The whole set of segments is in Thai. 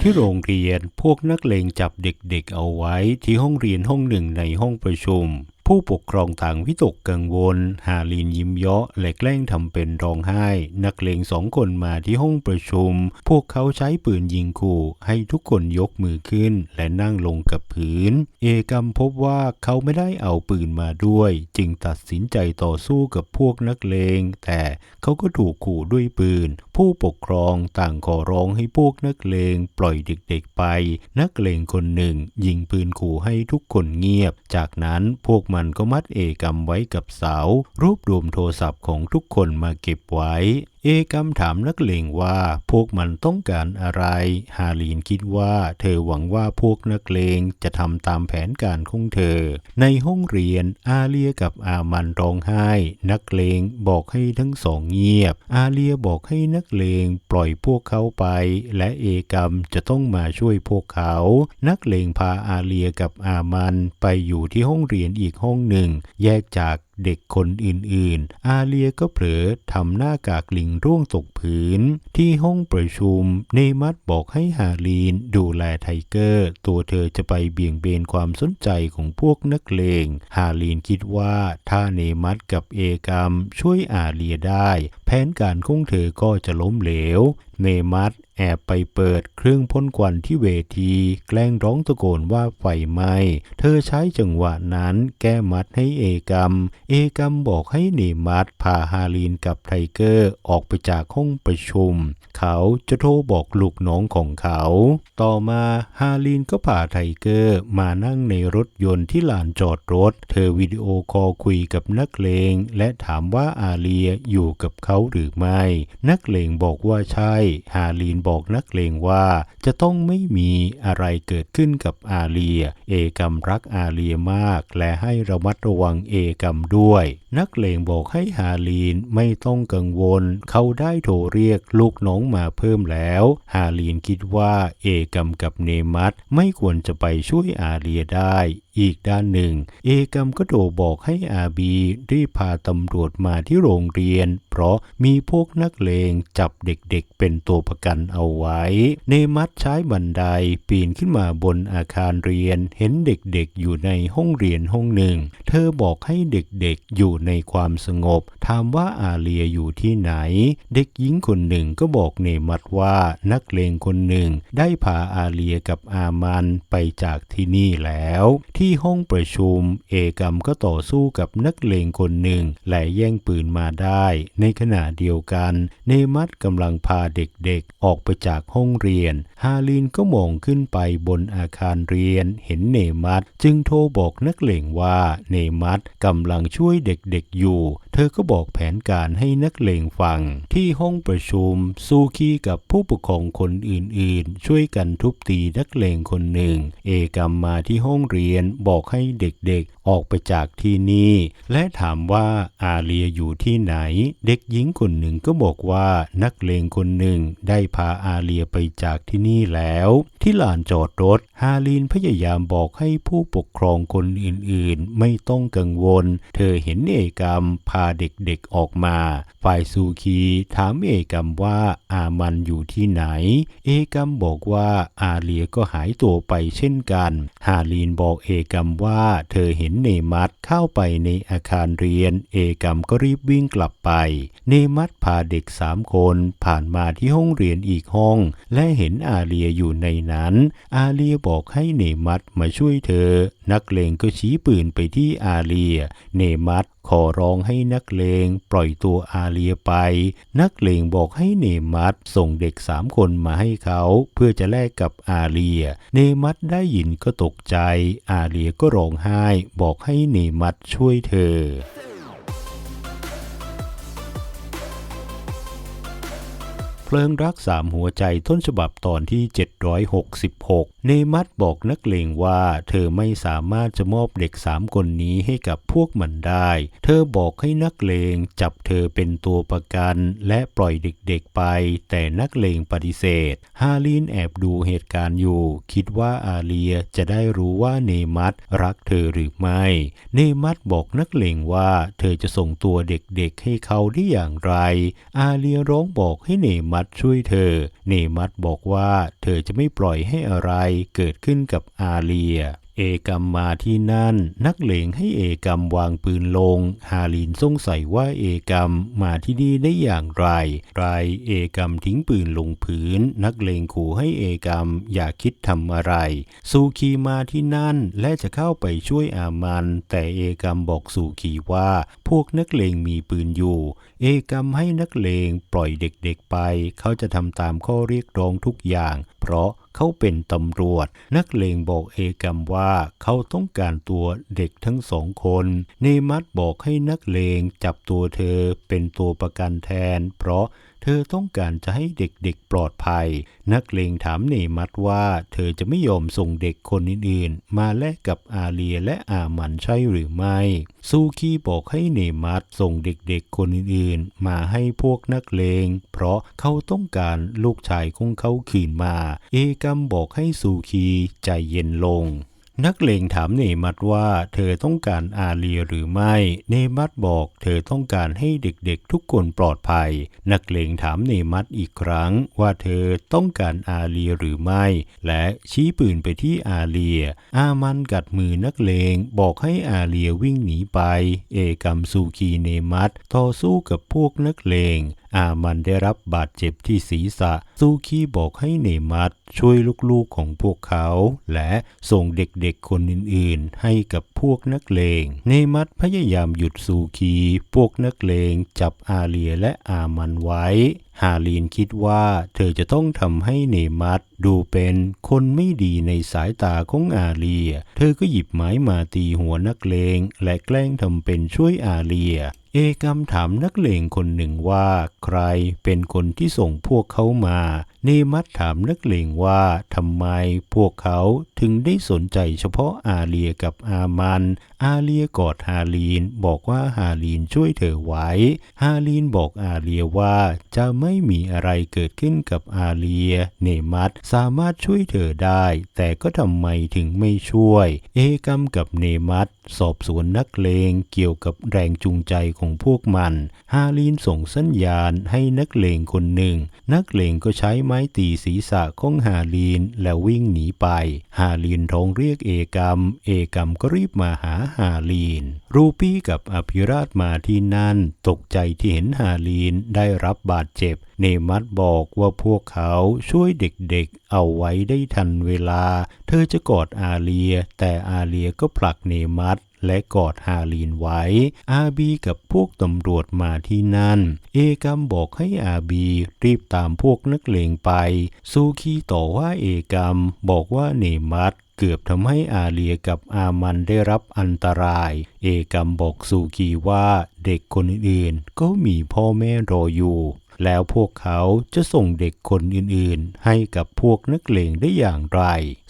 ที่โรงเรียนพวกนักเลงจับเด็กๆเอาไว้ที่ห้องเรียนห้องหนึ่งในห้องประชุม ผู้ปกครองต่างวิตกกังวล ฮาลินยิ้มเยาะและแกล้งทำเป็นร้องไห้ นักเลงสองคนมาที่ห้องประชุม พวกเขาใช้ปืนยิงขู่ ให้ทุกคนยกมือขึ้นและนั่งลงกับพื้น เอกมพบว่าเขาไม่ได้เอาปืนมาด้วย จึงตัดสินใจต่อสู้กับพวกนักเลง แต่เขาก็ถูกขู่ด้วยปืน ผู้ปกครองต่างขอร้องให้พวกนักเลงปล่อยเด็กๆไป นักเลงคนหนึ่ง ยิงปืนขู่ให้ทุกคนเงียบ จากนั้นพวกมันก็มัดเอกมไว้กับเสา รวบรวมโทรศัพท์ของทุกคนมาเก็บไว้ เอกมถามนักเลงว่าพวกมันต้องการอะไร ฮาลีนคิดว่าเธอหวังว่าพวกนักเลงจะทำตามแผนการของเธอ ในห้องเรียนอาเลียกับอามันร้องไห้ นักเลงบอกให้ทั้งสองเงียบ อาเลียบอกให้นักเลงปล่อยพวกเขาไป และเอกมจะต้องมาช่วยพวกเขา นักเลงพาอาเลียกับอามันไปอยู่ที่ห้องเรียนอีกห้องหนึ่ง แยกจากเด็กคนอื่นๆ อาเลียก็เผลอทำหน้ากากลิงร่วงตกพื้น ที่ห้องประชุม เนมัตบอกให้ฮาลีนดูแลไทเกอร์ ตัวเธอจะไปเบี่ยงเบนความสนใจของพวกนักเลง ฮาลีนคิดว่าถ้าเนมัตกับเอกมช่วยอาเลียได้ แผนการของเธอก็จะล้มเหลว เนมัต แอบไปเปิดเครื่องพ่นควันที่เวที แกล้งร้องตะโกนว่าไฟไหม้เธอใช้จังหวะนั้นแก้มัดให้เอกมเอกมบอกให้เนมัตพาฮาลีนกับไทเกอร์ออกไปจากห้องประชุม เขาจะโทรบอกลูกน้องของเขา ต่อมาฮาลีนก็พาไทเกอร์มานั่งในรถยนต์ที่ลานจอดรถ เธอวิดีโอคอลคุยกับนักเลง และถามว่าอาเลียอยู่กับเขาหรือไม่ นักเลงบอกว่าใช่ฮาลีนบอกอกนักเลงว่าจะต้องไม่มีอะไรเกิดขึ้นกับอาเลีย เอกมรักอาเลียมาก และให้ระมัดระวังเอกมด้วย นักเลงบอกให้ฮาลีนไม่ต้องกังวล เขาได้โทรเรียกลูกน้องมาเพิ่มแล้ว ฮาลีนคิดว่าเอกมกับเนมัตไม่ควรจะไปช่วยอาเลียได้ อีกด้านหนึ่ง เอกมก็โทรบอกให้อาบีรีบพาตำรวจมาที่โรงเรียน เพราะมีพวกนักเลงจับเด็กๆเป็นตัวประกันเอาไว้ เนมัตใช้บันไดปีนขึ้นมาบนอาคารเรียน เห็นเด็กๆอยู่ในห้องเรียนห้องหนึ่ง เธอบอกให้เด็กๆอยู่ในความสงบ ถามว่าอาเลียอยู่ที่ไหน เด็กหญิงคนหนึ่งก็บอกเนมัตว่านักเลงคนหนึ่งได้พาอาเลียกับอามันไปจากที่นี่แล้ว ที่ห้องประชุม เอกมก็ต่อสู้กับนักเลงคนหนึ่งและแย่งปืนมาได้ ในขณะเดียวกัน เนมัตกำลังพาเด็กๆ ออกไปจากห้องเรียน ฮาลินก็มองขึ้นไปบนอาคารเรียน เห็นเนมัตจึงโทรบอกนักเลงว่าเนมัตกำลังช่วยเด็กๆอยู่ เธอก็บอกแผนการให้นักเลงฟัง ที่ห้องประชุมซูคีกับผู้ปกครองคนอื่นๆ ช่วยกันทุบตีนักเลงคนหนึ่ง เอกมมาที่ห้องเรียนบอกให้เด็กๆ ออกไปจากที่นี่ และถามว่าอาเลียอยู่ที่ไหน เด็กหญิงคนหนึ่งก็บอกว่านักเลงคนหนึ่งได้พาอาเลียไปจากที่นี่แล้ว ที่ลานจอดรถ ฮาลินพยายามบอกให้ผู้ปกครองคนอื่นๆ ไม่ต้องกังวล เธอเห็นเอกมพาเด็กๆออกมา ฝ่ายซูคีถามเอกมว่าอามันอยู่ที่ไหน เอกมบอกว่าอาเลียก็หายตัวไปเช่นกัน ฮาลีนบอกเอกมว่าเธอเห็นเนมัตเข้าไปในอาคารเรียน เอกมก็รีบวิ่งกลับไป เนมัตพาเด็กสามคนผ่านมาที่ห้องเรียนอีกห้อง และเห็นอาเลียอยู่ในนั้น อาเลียบอกให้เนมัตมาช่วยเธอ นักเลงก็ชี้ปืนไปที่อาเลีย เนมัตขอร้องให้นักเลงปล่อยตัวอาเลียไป นักเลงบอกให้เนมัตส่งเด็กสามคนมาให้เขา เพื่อจะแลกกับอาเลีย เนมัตได้ยินก็ตกใจ อาเลียก็ร้องไห้ บอกให้เนมัตช่วยเธอ พลิงรักสามหัวใจต้นฉบับตอนที่ 766 เนมัตบอกนักเลงว่าเธอไม่สามารถจะมอบเด็กสามคนนี้ให้กับพวกมันได้ เธอบอกให้นักเลงจับเธอเป็นตัวประกันและปล่อยเด็กๆไป แต่นักเลงปฏิเสธ ฮาลินแอบดูเหตุการณ์อยู่ คิดว่าอาเลียจะได้รู้ว่าเนมัตรักเธอหรือไม่ เนมัตบอกนักเลงว่าเธอจะส่งตัวเด็กๆให้เขาได้อย่างไร อาเลียร้องบอกให้เนมัตช่วยเธอ เนมัตบอกว่าเธอจะไม่ปล่อยให้อะไรเกิดขึ้นกับอาเลีย เอกรรมมาที่นั่น นักเลงให้เอกรรมวางปืนลง ฮาลินสงสัยว่าเอกรรมมาที่นี่ได้อย่างไร ไรเอกรรมทิ้งปืนลงพื้น นักเลงขู่ให้เอกรรมอย่าคิดทำอะไรซูคีมาที่นั่นและจะเข้าไปช่วยอามัน แต่เอกรรมบอกซูคีว่า พวกนักเลงมีปืนอยู่ เอกรรมให้นักเลงปล่อยเด็กๆไป เขาจะทำตามข้อเรียกร้องทุกอย่าง เพราะ เขาเป็นตำรวจ นักเลงบอกเอกัมว่าเขาต้องการตัวเด็กทั้งสองคน เนมัตบอกให้นักเลงจับตัวเธอเป็นตัวประกันแทน เพราะ เธอต้องการจะให้เด็กๆปลอดภัย นักเลงถามเนมัตว่าเธอจะไม่ยอมส่งเด็กคนอื่นๆ มาแลกกับอาเลียและอามันใช่หรือไม่ ซูคีบอกให้เนมัตส่งเด็กๆคนอื่นๆ มาให้พวกนักเลง เพราะเขาต้องการลูกชายของเขาคืนมา เอกรมบอกให้ซูคีใจเย็นลง นักเลงถามเนมัตว่าเธอต้องการอาเลียหรือไม่ เนมัตบอกเธอต้องการให้เด็กๆทุกคนปลอดภัย นักเลงถามเนมัตอีกครั้งว่าเธอต้องการอาเลียหรือไม่ และชี้ปืนไปที่อาเลีย อามันกัดมือนักเลงบอกให้อาเลียวิ่งหนีไป เอกัมซูคีเนมัตต่อสู้กับพวกนักเลงอามันได้รับบาดเจ็บที่ศีรษะซูคีบอกให้เนมัตช่วยลูกๆของพวกเขา และส่งเด็กๆคนอื่นๆ ให้กับพวกนักเลง เนมัตพยายามหยุดซูคี พวกนักเลงจับอาเลียและอามันไว้ ฮาลีนคิดว่าเธอจะต้องทำให้เนมัตดูเป็นคนไม่ดีในสายตาของอาเลีย เธอก็หยิบไม้มาตีหัวนักเลง และแกล้งทำเป็นช่วยอาเลีย เอกามถามนักเลงคนหนึ่งว่าใครเป็นคนที่ส่งพวกเขามา เนมัตถามนักเลงว่าทำไมพวกเขาถึงได้สนใจเฉพาะอาเลียกับอามัน อาเลียกอดฮาลีนบอกว่าฮาลีนช่วยเธอไว้ ฮาลีนบอกอาเลียว่าจะไม่มีอะไรเกิดขึ้นกับอาเลีย เนมัตสามารถช่วยเธอได้ แต่ก็ทำไมถึงไม่ช่วย เอกรมกับเนมัตสอบสวนนักเลงเกี่ยวกับแรงจูงใจของพวกมัน ฮาลีนส่งสัญญาณให้นักเลงคนหนึ่ง นักเลงก็ใช้ไม้ตีศีรษะของฮาลีนแล้ววิ่งหนีไป ฮาลีนร้องเรียกเอกรมเอกรมก็รีบมาหาฮาลีน รูปี้กับอภิราชมาที่นั่น ตกใจที่เห็นฮาลีนได้รับบาดเจ็บ เนมัตบอกว่าพวกเขาช่วยเด็กๆเอาไว้ได้ทันเวลา เธอจะกอดอาเลีย แต่อาเลียก็ผลักเนมัต และกอดฮาลีนไว้ อาบีกับพวกตำรวจมาที่นั่น เอกรมบอกให้อาบีรีบตามพวกนักเลงไป ซูคีต่อว่าเอกรมบอกว่าเนมัตเกือบทำให้อาเลียกับอามันได้รับอันตราย เอกรมบอกซูคีว่าเด็กคนอื่นๆก็มีพ่อแม่รออยู่ แล้วพวกเขาจะส่งเด็กคนอื่นๆ ให้กับพวกนักเลงได้อย่างไร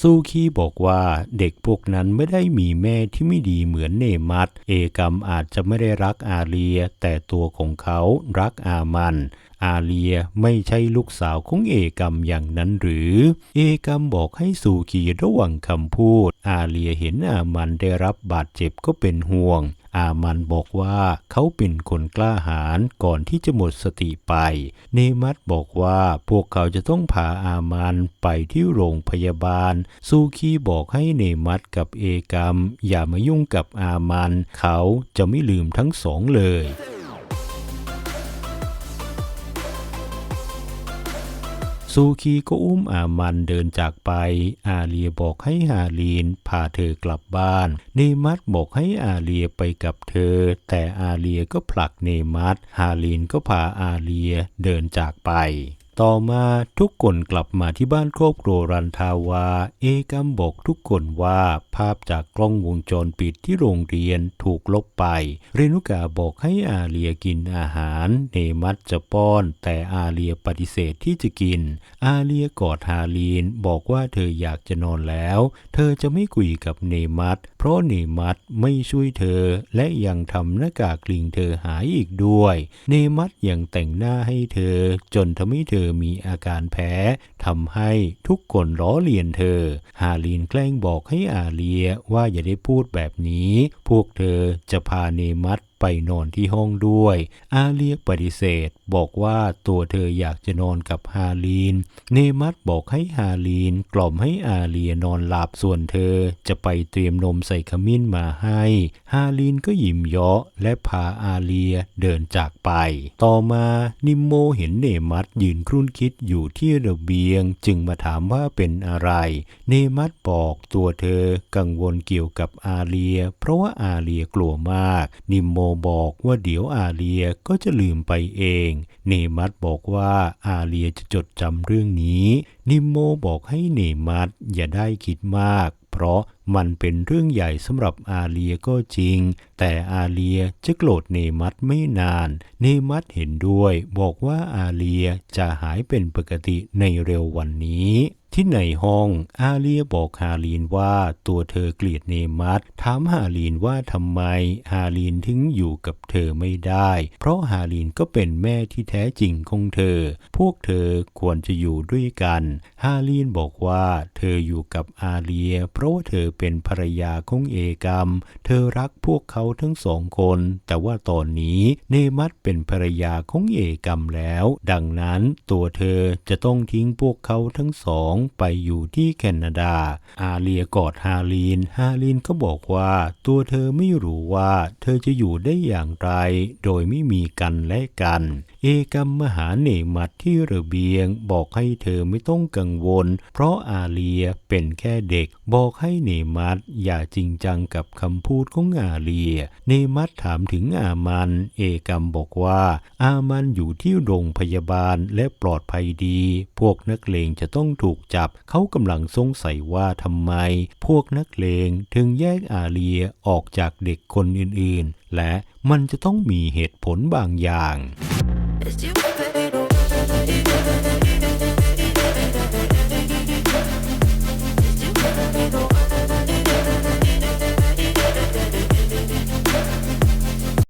ซูคีบอกว่าเด็กพวกนั้นไม่ได้มีแม่ที่ไม่ดีเหมือนเนมัตเอกรมอาจจะไม่ได้รักอาเลีย แต่ตัวของเขารักอามัน อาเลียไม่ใช่ลูกสาวของเอกรรมอย่างนั้นหรือ เอกรรมบอกให้ซูคีระวังคำพูด อาเลียเห็นอามันได้รับบาดเจ็บก็เป็นห่วง อามันบอกว่าเขาเป็นคนกล้าหาญก่อนที่จะหมดสติไป เนมัตบอกว่าพวกเขาจะต้องพาอามันไปที่โรงพยาบาล ซูคีบอกให้เนมัตกับเอกรรม อย่ามายุ่งกับอามัน เขาจะไม่ลืมทั้งสองเลย ซูคีก็อุ้มอามันเดินจากไป อาเลียบอกให้ฮาลีนพาเธอกลับบ้าน เนมัตบอกให้อาเลียไปกับเธอ แต่อาเลียก็ผลักเนมัตฮาลีนก็พาอาเลียเดินจากไป ต่อมาทุกคนกลับมาที่บ้านครอบครัวรันทาวา เอกัมบอกทุกคนว่าภาพจากกล้องวงจรปิดที่โรงเรียนถูกลบไป เรนุกาบอกให้อาเลียกินอาหาร เนมัตจะป้อน แต่อาเลียปฏิเสธที่จะกิน อาเลียกอดฮาลีนบอกว่าเธออยากจะนอนแล้ว เธอจะไม่คุยกับเนมัตเพราะเนมัตไม่ช่วยเธอ และยังทำหน้ากากลิงเธอหายอีกด้วย เนมัตยังแต่งหน้าให้เธอจนทำให้เธอมีอาการแพ้ทำให้ทุกคนล้อเลียนเธอ ฮาลีนแกล้งบอกให้อาเลียว่าอย่าได้พูดแบบนี้ พวกเธอจะพาเนมัตไปนอนที่ห้องด้วย อาเลียปฏิเสธ บอกว่าตัวเธออยากจะนอนกับฮาลีน เนมัตบอกให้ฮาลีนกล่อมให้อาเลียนอนหลับส่วนเธอ จะไปเตรียมนมใส่ขมิ้นมาให้ ฮาลีนก็ยิ้มเยาะและพาอาเลียเดินจากไป ต่อมานิมโมเห็นเนมัตยืนครุ่นคิดอยู่ที่ระเบียง จึงมาถามว่าเป็นอะไร เนมัตบอกตัวเธอกังวลเกี่ยวกับอาเลีย เพราะว่าอาเลียกลัวมาก นิมโมบอกว่าเดี๋ยวอาเลียก็จะลืมไปเอง เนมัตบอกว่าอาเลียจะจดจำเรื่องนี้ นิมโมบอกให้เนมัตอย่าได้คิดมาก เพราะมันเป็นเรื่องใหญ่สำหรับอาเลียก็จริง แต่อาเลียจะโกรธเนมัตไม่นาน เนมัตเห็นด้วย บอกว่าอาเลียจะหายเป็นปกติในเร็ววันนี้ ที่ในห้องอาเลียบอกฮาลีนว่าตัวเธอเกลียดเนมัตถามฮาลีนว่าทำไมฮาลีนถึงอยู่กับเธอไม่ได้ เพราะฮาลีนก็เป็นแม่ที่แท้จริงของเธอ พวกเธอควรจะอยู่ด้วยกันฮาลีนบอกว่าเธออยู่กับอาเลีย เพราะว่าเธอเป็นภรรยาของเอกรมเธอรักพวกเขาทั้งสองคน แต่ว่าตอนนี้เนมัตเป็นภรรยาของเอกรมแล้ว ดังนั้นตัวเธอจะต้องทิ้งพวกเขาทั้งสองไปอยู่ที่แคนาดา อาเลียกอดฮาลีน ฮาลีนก็บอกว่าตัวเธอไม่รู้ว่าเธอจะอยู่ได้อย่างไร โดยไม่มีกันและกัน เอกรรมมหาเนมัตที่ระเบียง บอกให้เธอไม่ต้องกังวล เพราะอาเลียเป็นแค่เด็ก บอกให้เนมัตอย่าจริงจังกับคำพูดของอาเลีย เนมัตถามถึงอามัน เอกรรมบอกว่า อามันอยู่ที่โรงพยาบาลและปลอดภัยดี พวกนักเลงจะต้องถูกจับ เขากำลังสงสัยว่าทำไม พวกนักเลงถึงแยกอาเลียออกจากเด็กคนอื่นๆ และมันจะต้องมีเหตุผลบางอย่าง Is you